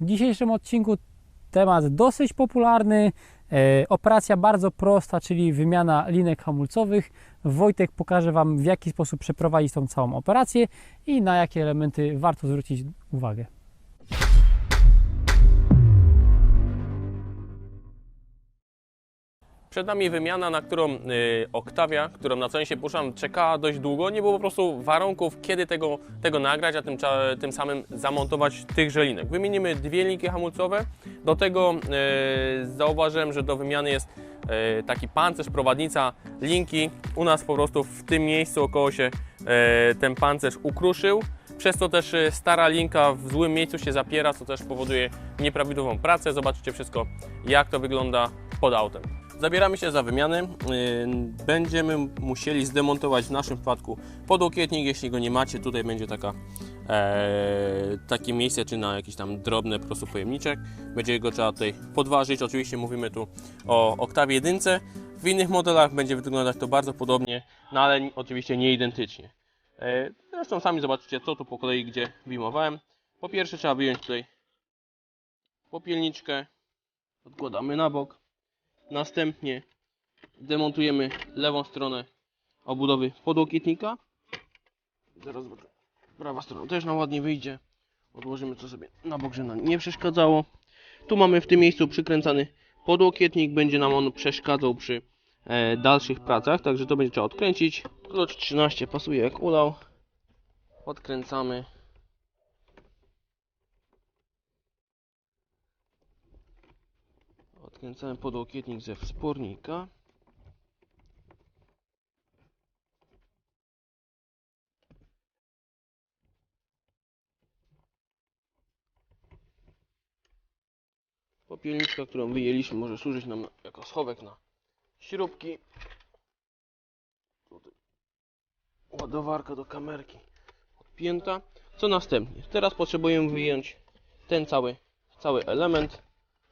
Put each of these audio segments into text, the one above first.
W dzisiejszym odcinku temat dosyć popularny, e, operacja bardzo prosta, czyli wymiana linek hamulcowych. Wojtek pokaże Wam w jaki sposób przeprowadzić tą całą operację i na jakie elementy warto zwrócić uwagę. Przed nami wymiana, na którą y, Octavia, którą na co się puszczam, czekała dość długo. Nie było po prostu warunków, kiedy tego, tego nagrać, a tym, tym samym zamontować tychże linek. Wymienimy dwie linki hamulcowe. Do tego y, zauważyłem, że do wymiany jest y, taki pancerz, prowadnica linki. U nas po prostu w tym miejscu około się y, ten pancerz ukruszył. Przez to też y, stara linka w złym miejscu się zapiera, co też powoduje nieprawidłową pracę. Zobaczycie wszystko, jak to wygląda pod autem. Zabieramy się za wymiany. Yy, Będziemy musieli zdemontować w naszym przypadku podłokietnik. Jeśli go nie macie, tutaj będzie taka, e, takie miejsce, czy na jakiś tam drobny po prostu pojemniczek. Będzie go trzeba tutaj podważyć. Oczywiście mówimy tu o Octavie 1. W innych modelach będzie wyglądać to bardzo podobnie, no ale oczywiście nie identycznie. E, Zresztą sami zobaczycie, co tu po kolei gdzie wyjmowałem. Po pierwsze trzeba wyjąć tutaj popielniczkę. Odkładamy na bok. Następnie demontujemy lewą stronę obudowy podłokietnika. Zaraz zobaczę. Prawa strona też nam ładnie wyjdzie. Odłożymy to sobie na bok, żeby nam nie przeszkadzało. Tu mamy w tym miejscu przykręcany podłokietnik. Będzie nam on przeszkadzał przy e, dalszych pracach, także to będzie trzeba odkręcić. Klucz 13 pasuje jak ulał. Odkręcamy. Odkręcamy podłokietnik ze wspornika. Popielniczka, którą wyjęliśmy, może służyć nam jako schowek na śrubki. Tutaj ładowarka do kamerki odpięta. Co następnie? Teraz potrzebujemy wyjąć ten cały, cały element.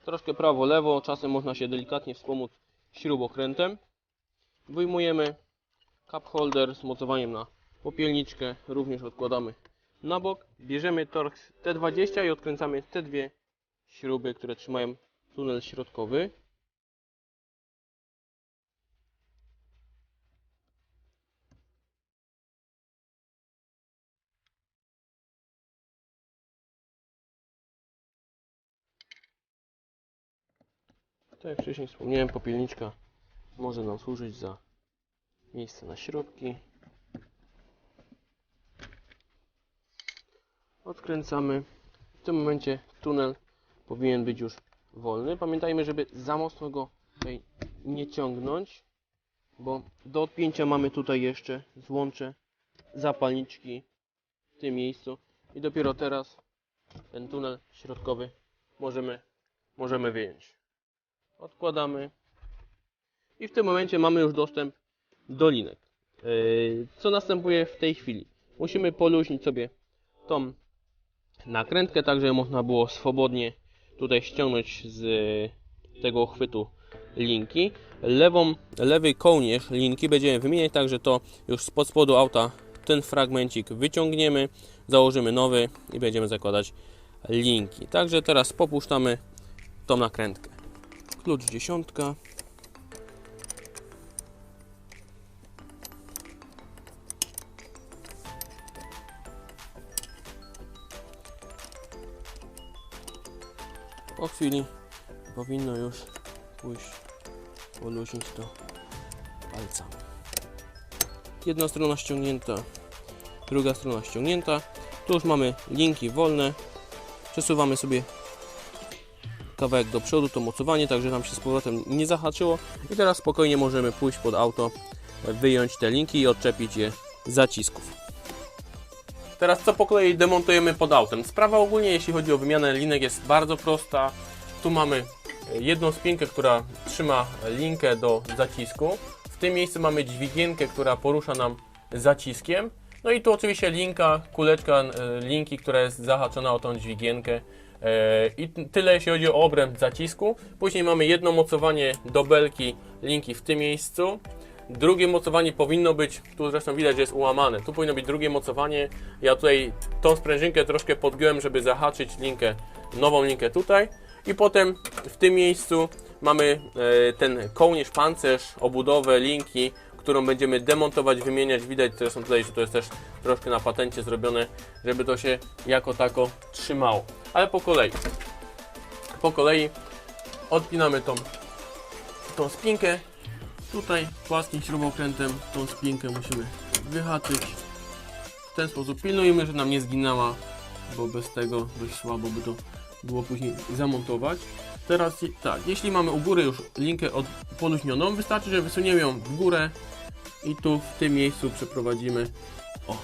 Troszkę prawo, lewo, czasem można się delikatnie wspomóc śrubokrętem. Wyjmujemy cup holder z mocowaniem na popielniczkę, również odkładamy na bok. Bierzemy Torx T20 i odkręcamy te dwie śruby, które trzymają tunel środkowy. Tak jak wcześniej wspomniałem, popielniczka może nam służyć za miejsce na śrubki. Odkręcamy. W tym momencie tunel powinien być już wolny. Pamiętajmy, żeby za mocno go tutaj nie ciągnąć, bo do odpięcia mamy tutaj jeszcze złącze zapalniczki w tym miejscu i dopiero teraz ten tunel środkowy możemy, możemy wyjąć odkładamy i w tym momencie mamy już dostęp do linek. Yy, Co następuje w tej chwili? Musimy poluźnić sobie tą nakrętkę, tak żeby można było swobodnie tutaj ściągnąć z tego chwytu linki. Lewą, lewy kołnierz linki będziemy wymieniać, tak że to już spod spodu auta ten fragmencik wyciągniemy, założymy nowy i będziemy zakładać linki. Także teraz popuszczamy tą nakrętkę. Klucz dziesiątka. Po chwili powinno już pójść poluźnić to palcami. Jedna strona ściągnięta, druga strona ściągnięta. Tu już mamy linki wolne. Przesuwamy sobie kawałek do przodu, to mocowanie, także nam się z powrotem nie zahaczyło. I teraz spokojnie możemy pójść pod auto, wyjąć te linki i odczepić je zacisków. Teraz co po kolei demontujemy pod autem. Sprawa ogólnie, jeśli chodzi o wymianę linek, jest bardzo prosta. Tu mamy jedną spinkę, która trzyma linkę do zacisku. W tym miejscu mamy dźwigienkę, która porusza nam zaciskiem. No i tu oczywiście linka, kuleczka e, linki, która jest zahaczona o tą dźwigienkę. E, I tyle jeśli chodzi o obręb zacisku. Później mamy jedno mocowanie do belki linki w tym miejscu. Drugie mocowanie powinno być, tu zresztą widać, że jest ułamane. Tu powinno być drugie mocowanie. Ja tutaj tą sprężynkę troszkę podgiąłem, żeby zahaczyć linkę, nową linkę tutaj. I potem w tym miejscu mamy e, ten kołnierz, pancerz, obudowę linki, którą będziemy demontować, wymieniać. Widać zresztą tutaj, że to jest też troszkę na patencie zrobione, żeby to się jako tako trzymało. Ale po kolei. Po kolei odpinamy tą, tą spinkę. Tutaj płaskim śrubokrętem tą spinkę musimy wyhaczyć. W ten sposób pilnujemy, że nam nie zginęła, bo bez tego dość słabo by to było później zamontować. Teraz tak, jeśli mamy u góry już linkę od, poluźnioną, wystarczy, że wysuniemy ją w górę i tu w tym miejscu przeprowadzimy. O,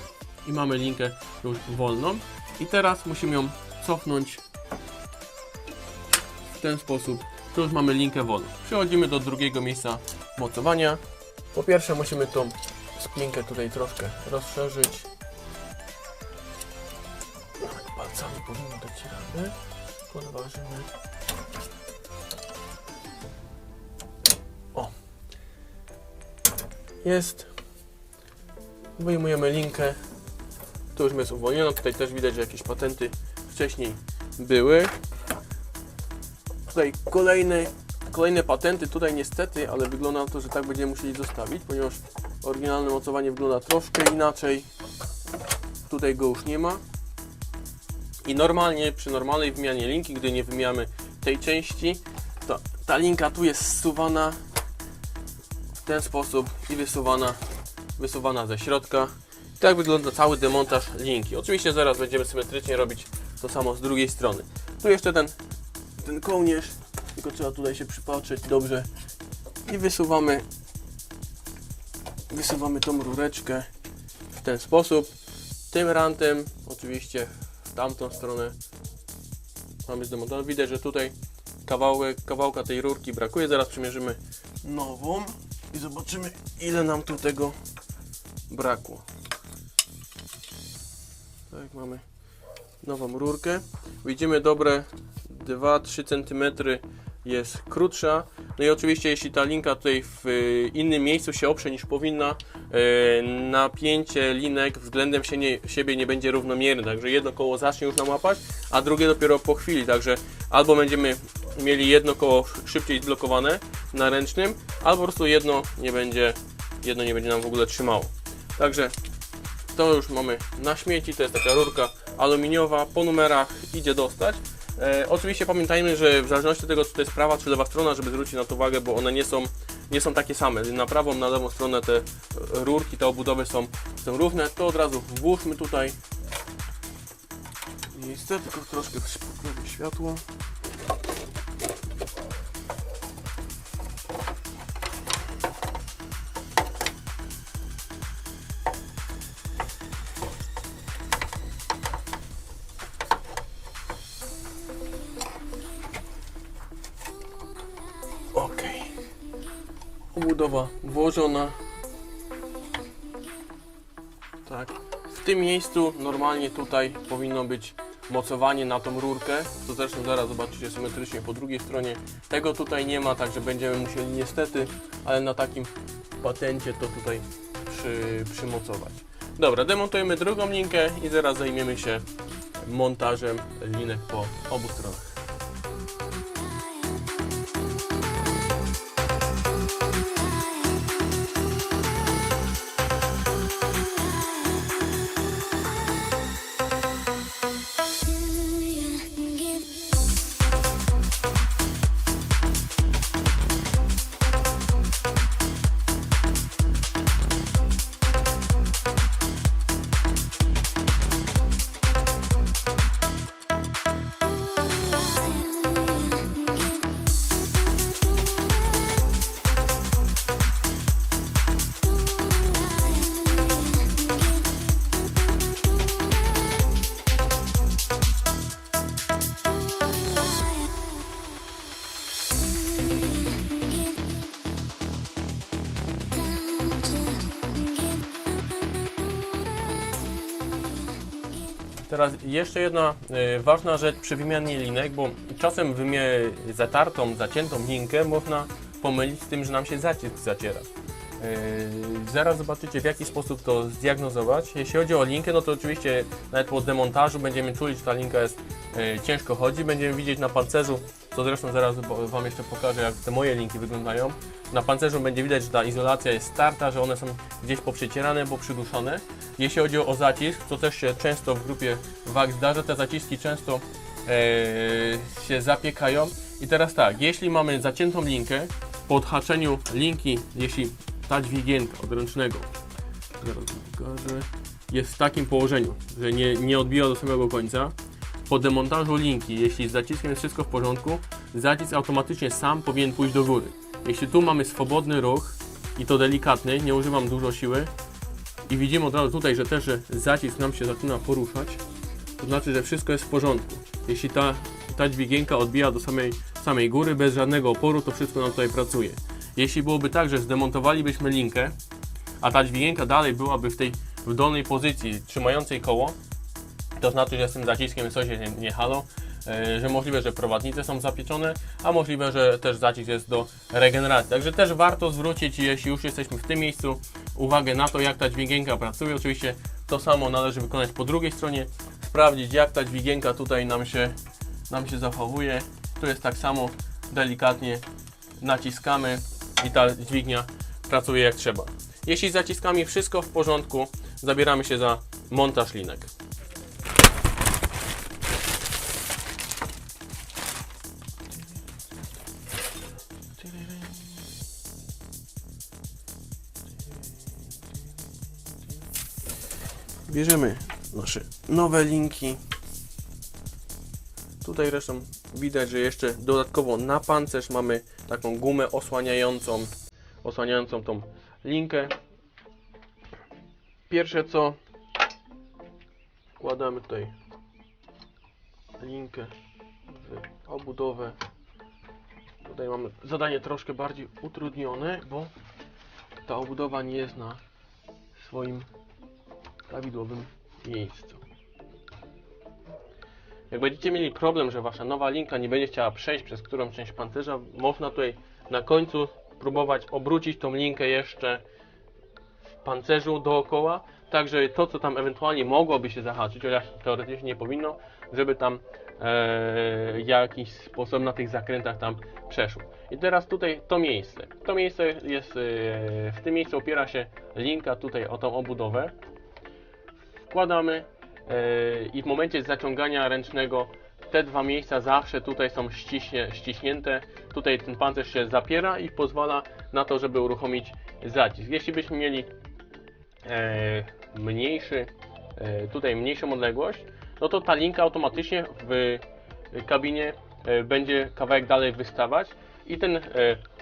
i mamy linkę już wolną. I teraz musimy ją cofnąć w ten sposób. Tu już mamy linkę wolną. Przechodzimy do drugiego miejsca mocowania. Po pierwsze musimy tą spinkę tutaj troszkę rozszerzyć. Nawet palcami powinno docieramy. Podważymy. O. Jest. Wyjmujemy linkę. Tu już jest uwolniona. Tutaj też widać, że jakieś patenty wcześniej były. Tutaj kolejne, kolejne patenty. Tutaj niestety, ale wygląda na to, że tak będziemy musieli zostawić, ponieważ oryginalne mocowanie wygląda troszkę inaczej. Tutaj go już nie ma. I normalnie przy normalnej wymianie linki, gdy nie wymieniamy tej części, to ta linka tu jest zsuwana w ten sposób i wysuwana, wysuwana ze środka. Tak wygląda cały demontaż linki. Oczywiście zaraz będziemy symetrycznie robić to samo z drugiej strony. Tu jeszcze ten, ten kołnierz, tylko trzeba tutaj się przypatrzeć dobrze i wysuwamy wysuwamy tą rureczkę w ten sposób. Tym rantem oczywiście w tamtą stronę mamy zdemontowane. Widać, że tutaj kawałek, kawałka tej rurki brakuje. Zaraz przymierzymy nową i zobaczymy ile nam tu tego brakło. Tak, mamy nową rurkę. Widzimy dobre 2-3 cm jest krótsza. No i oczywiście jeśli ta linka tutaj w y, innym miejscu się oprze niż powinna, y, napięcie linek względem siebie nie będzie równomierne, także jedno koło zacznie już nam łapać, a drugie dopiero po chwili, także albo będziemy mieli jedno koło szybciej zblokowane na ręcznym, albo po prostu jedno nie będzie, jedno nie będzie nam w ogóle trzymało. Także to już mamy na śmieci, to jest taka rurka aluminiowa, po numerach idzie dostać. E, oczywiście pamiętajmy, że w zależności od tego, czy to jest prawa czy lewa strona, żeby zwrócić na to uwagę, bo one nie są, nie są takie same. Na prawą, na lewą stronę te rurki, te obudowy są, są równe. To od razu włóżmy tutaj miejsce, tylko troszkę poprawię światło. Tak. W tym miejscu normalnie tutaj powinno być mocowanie na tą rurkę. To zresztą zaraz zobaczycie symetrycznie po drugiej stronie. Tego tutaj nie ma, także będziemy musieli niestety, ale na takim patencie to tutaj przy, przymocować. Dobra, demontujemy drugą linkę i zaraz zajmiemy się montażem linek po obu jeszcze jedna e, ważna rzecz przy wymianie linek, bo czasem wymie zatartą, zaciętą linkę można pomylić z tym, że nam się zacisk zaciera. Yy, Zaraz zobaczycie w jaki sposób to zdiagnozować. Jeśli chodzi o linkę, no to oczywiście nawet po demontażu będziemy czuli, że ta linka jest yy, ciężko chodzi. Będziemy widzieć na pancerzu, co zresztą zaraz Wam jeszcze pokażę jak te moje linki wyglądają. Na pancerzu będzie widać, że ta izolacja jest starta, że one są gdzieś poprzecierane, bo przyduszone. Jeśli chodzi o zacisk, to też się często w grupie wag zdarza, te zaciski często e, się zapiekają. I teraz tak, jeśli mamy zaciętą linkę, po odhaczeniu linki, jeśli ta dźwigienka od ręcznego jest w takim położeniu, że nie, nie odbija do samego końca, po demontażu linki, jeśli z zaciskiem jest wszystko w porządku, zacisk automatycznie sam powinien pójść do góry. Jeśli tu mamy swobodny ruch i to delikatny, nie używam dużo siły i widzimy od razu tutaj, że też że zacisk nam się zaczyna poruszać, to znaczy, że wszystko jest w porządku. Jeśli ta, ta dźwigienka odbija do samej, samej góry bez żadnego oporu, to wszystko nam tutaj pracuje. Jeśli byłoby tak, że zdemontowalibyśmy linkę, a ta dźwigienka dalej byłaby w tej w dolnej pozycji trzymającej koło, to znaczy, że z tym zaciskiem coś nie, nie halo, e, że możliwe, że prowadnice są zapieczone, a możliwe, że też zacisk jest do regeneracji. Także też warto zwrócić, jeśli już jesteśmy w tym miejscu, uwagę na to, jak ta dźwigienka pracuje. Oczywiście to samo należy wykonać po drugiej stronie, sprawdzić, jak ta dźwigienka tutaj nam się, nam się zachowuje. Tu jest tak samo delikatnie naciskamy i ta dźwignia pracuje jak trzeba. Jeśli z zaciskami wszystko w porządku, zabieramy się za montaż linek. Bierzemy nasze nowe linki. Tutaj zresztą widać, że jeszcze dodatkowo na pancerz mamy taką gumę osłaniającą, osłaniającą tą linkę. Pierwsze co wkładamy tutaj linkę w obudowę. Tutaj mamy zadanie troszkę bardziej utrudnione, bo ta obudowa nie jest na swoim prawidłowym miejscu. Jak będziecie mieli problem, że wasza nowa linka nie będzie chciała przejść przez którąś część pancerza, można tutaj na końcu próbować obrócić tą linkę jeszcze w pancerzu dookoła, tak to, co tam ewentualnie mogłoby się zahaczyć, chociaż teoretycznie nie powinno, żeby tam e, jakiś sposób na tych zakrętach tam przeszło. I teraz tutaj to miejsce. To miejsce jest, e, w tym miejscu opiera się linka tutaj o tą obudowę. Wkładamy e, i w momencie zaciągania ręcznego te dwa miejsca zawsze tutaj są ściśnie, ściśnięte. Tutaj ten pancerz się zapiera i pozwala na to, żeby uruchomić zacisk. Jeśli byśmy mieli e, mniejszy, e, tutaj mniejszą odległość, no to ta linka automatycznie w kabinie będzie kawałek dalej wystawać i ten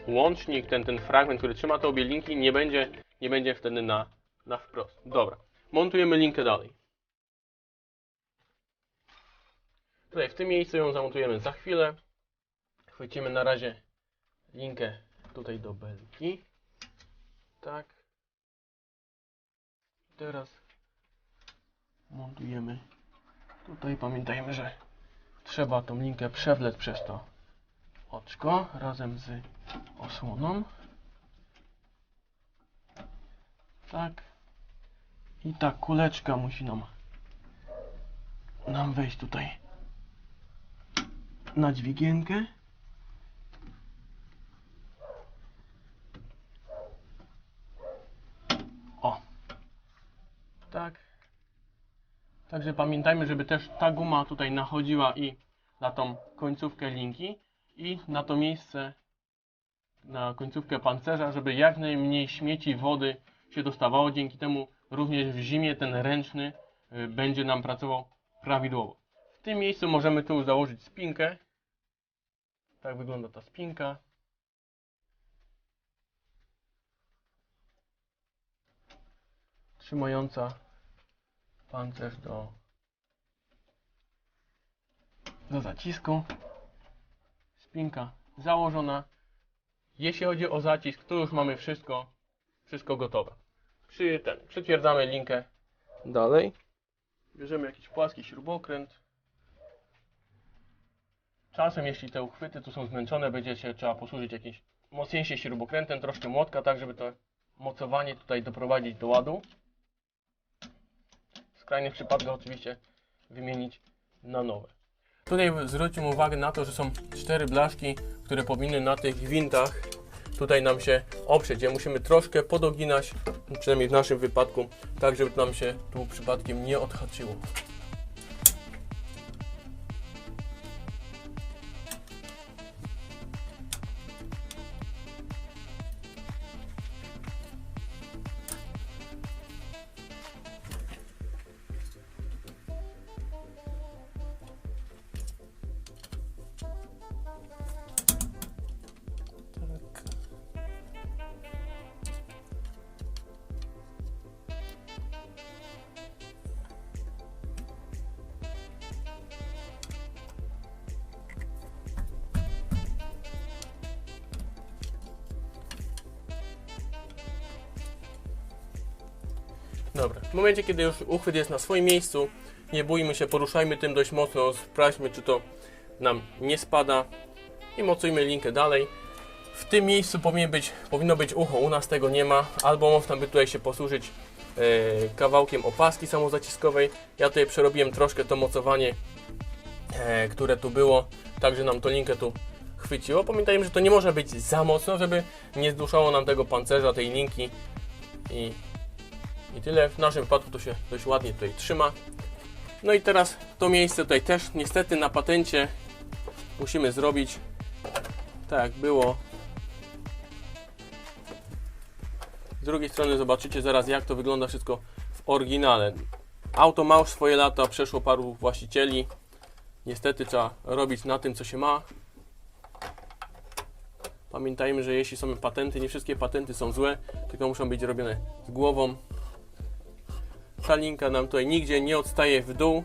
łącznik, ten, ten fragment, który trzyma te obie linki nie będzie, nie będzie wtedy na, na wprost. Dobra, montujemy linkę dalej. Tutaj w tym miejscu ją zamontujemy za chwilę. Chwycimy na razie linkę tutaj do belki. Tak. Teraz montujemy tutaj. Pamiętajmy, że trzeba tą linkę przewlec przez to oczko razem z osłoną. Tak. I ta kuleczka musi nam nam wejść tutaj na dźwigienkę. O. Tak. Także pamiętajmy, żeby też ta guma tutaj nachodziła i na tą końcówkę linki i na to miejsce na końcówkę pancerza, żeby jak najmniej śmieci wody się dostawało. Dzięki temu również w zimie ten ręczny y, będzie nam pracował prawidłowo. W tym miejscu możemy tu założyć spinkę. Tak wygląda ta spinka. Trzymająca pancerz do, do zacisku. Spinka założona. Jeśli chodzi o zacisk, to już mamy wszystko, wszystko gotowe. Przy ten, przytwierdzamy linkę dalej. Bierzemy jakiś płaski śrubokręt. Czasem, jeśli te uchwyty tu są zmęczone, będzie się trzeba posłużyć jakimś mocniejszym śrubokrętem, troszkę młotka, tak żeby to mocowanie tutaj doprowadzić do ładu. W skrajnych przypadkach oczywiście wymienić na nowe. Tutaj zwróćmy uwagę na to, że są cztery blaszki, które powinny na tych gwintach tutaj nam się oprzeć. Je musimy troszkę podoginać, przynajmniej w naszym wypadku, tak żeby nam się tu przypadkiem nie odhaczyło. Dobra, w momencie kiedy już uchwyt jest na swoim miejscu, nie bójmy się, poruszajmy tym dość mocno, sprawdźmy czy to nam nie spada i mocujmy linkę dalej. W tym miejscu powinien być, powinno być ucho, u nas tego nie ma, albo można by tutaj się posłużyć e, kawałkiem opaski samozaciskowej. Ja tutaj przerobiłem troszkę to mocowanie, e, które tu było, tak że nam to linkę tu chwyciło. Pamiętajmy, że to nie może być za mocno, żeby nie zduszało nam tego pancerza, tej linki i, i tyle. W naszym wypadku to się dość ładnie tutaj trzyma. No i teraz to miejsce tutaj też niestety na patencie musimy zrobić tak jak było. Z drugiej strony zobaczycie zaraz jak to wygląda wszystko w oryginale. Auto ma już swoje lata, przeszło paru właścicieli. Niestety trzeba robić na tym co się ma. Pamiętajmy, że jeśli są patenty, nie wszystkie patenty są złe, tylko muszą być robione z głową. Ta linka nam tutaj nigdzie nie odstaje w dół.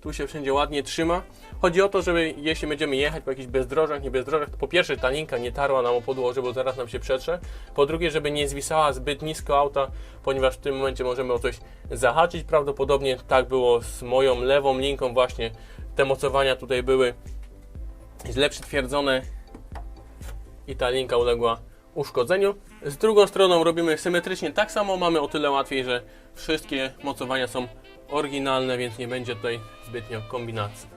Tu się wszędzie ładnie trzyma. Chodzi o to, żeby jeśli będziemy jechać po jakichś bezdrożach, nie bezdrożach, to po pierwsze ta linka nie tarła nam o podłoże, bo zaraz nam się przetrze. Po drugie, żeby nie zwisała zbyt nisko auta, ponieważ w tym momencie możemy o coś zahaczyć. Prawdopodobnie tak było z moją lewą linką właśnie. Te mocowania tutaj były źle przytwierdzone i ta linka uległa uszkodzeniu. Z drugą stroną robimy symetrycznie tak samo, mamy o tyle łatwiej, że wszystkie mocowania są oryginalne, więc nie będzie tutaj zbytnio kombinacji.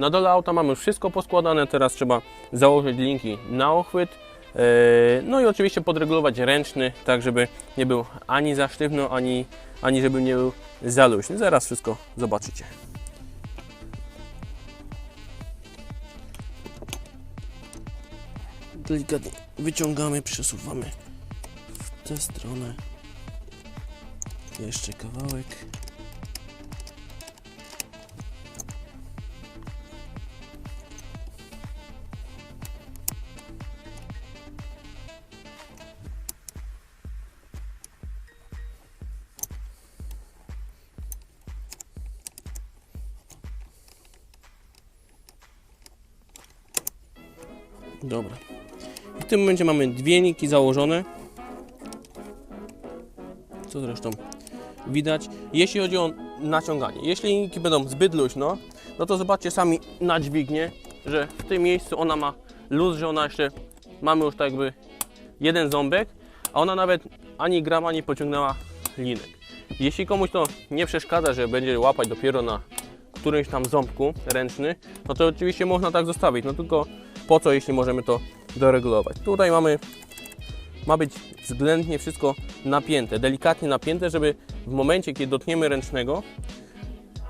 Na dole auta mamy już wszystko poskładane, teraz trzeba założyć linki na ochwyt. Yy, No i oczywiście podregulować ręczny, tak żeby nie był ani za sztywno, ani, ani żeby nie był za luźny. Zaraz wszystko zobaczycie. Delikatnie wyciągamy, przesuwamy w tę stronę. Jeszcze kawałek. Dobra. W tym momencie mamy dwie linki założone. Co zresztą widać. Jeśli chodzi o naciąganie, jeśli linki będą zbyt luźno, no to zobaczcie sami na dźwignię, że w tym miejscu ona ma luz, że ona jeszcze mamy już tak jakby jeden ząbek, a ona nawet ani grama nie pociągnęła linek. Jeśli komuś to nie przeszkadza, że będzie łapać dopiero na którymś tam ząbku ręczny, no to oczywiście można tak zostawić, no tylko po co, jeśli możemy to doregulować. Tutaj mamy, ma być względnie wszystko napięte, delikatnie napięte, żeby w momencie, kiedy dotkniemy ręcznego,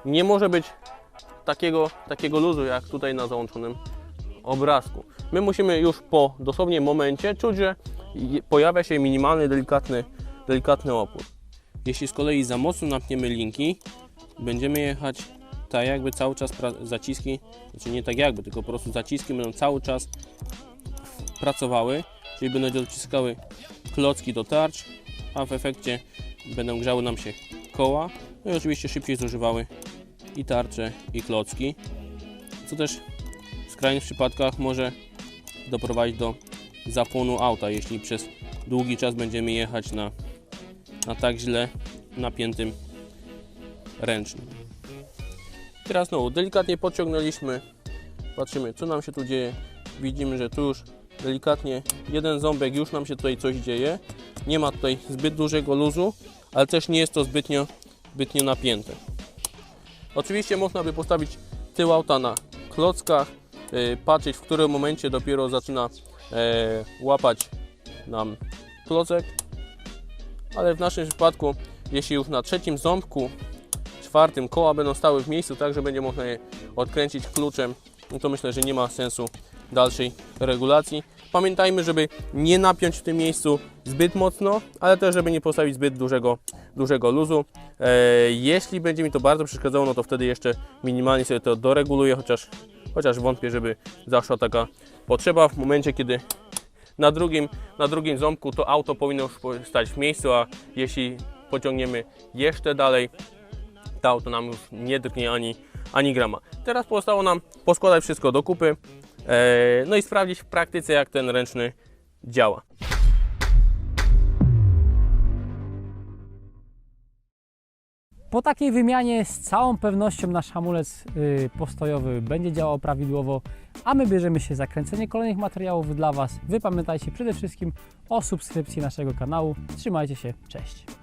nie może być takiego, takiego luzu, jak tutaj na załączonym obrazku. My musimy już po dosłownie momencie czuć, że pojawia się minimalny, delikatny, delikatny opór. Jeśli z kolei za mocno napniemy linki, będziemy jechać tak jakby cały czas zaciski, znaczy nie tak jakby, tylko po prostu zaciski będą cały czas pracowały, czyli będą dociskały klocki do tarcz, a w efekcie będą grzały nam się koła, no i oczywiście szybciej zużywały i tarcze, i klocki, co też w skrajnych przypadkach może doprowadzić do zapłonu auta, jeśli przez długi czas będziemy jechać na, na tak źle napiętym ręcznym. Teraz znowu delikatnie podciągnęliśmy, patrzymy co nam się tu dzieje, widzimy, że tu już delikatnie jeden ząbek już nam się tutaj coś dzieje, nie ma tutaj zbyt dużego luzu, ale też nie jest to zbytnio, zbytnio napięte. Oczywiście można by postawić tył auta na klockach, yy, patrzeć w którym momencie dopiero zaczyna e, łapać nam klocek, ale w naszym przypadku, jeśli już na trzecim ząbku, czwartym koła będą stały w miejscu, tak że będzie można je odkręcić kluczem, no to myślę, że nie ma sensu dalszej regulacji. Pamiętajmy, żeby nie napiąć w tym miejscu zbyt mocno, ale też, żeby nie postawić zbyt dużego, dużego luzu. E, jeśli będzie mi to bardzo przeszkadzało, no to wtedy jeszcze minimalnie sobie to doreguluję, chociaż, chociaż wątpię, żeby zaszła taka potrzeba w momencie, kiedy na drugim, na drugim ząbku to auto powinno już stać w miejscu, a jeśli pociągniemy jeszcze dalej, to nam już nie drgnie ani, ani grama. Teraz pozostało nam poskładać wszystko do kupy, e, no i sprawdzić w praktyce, jak ten ręczny działa. Po takiej wymianie z całą pewnością nasz hamulec y, postojowy będzie działał prawidłowo, a my bierzemy się za kręcenie kolejnych materiałów dla Was. Wy pamiętajcie przede wszystkim o subskrypcji naszego kanału. Trzymajcie się, cześć!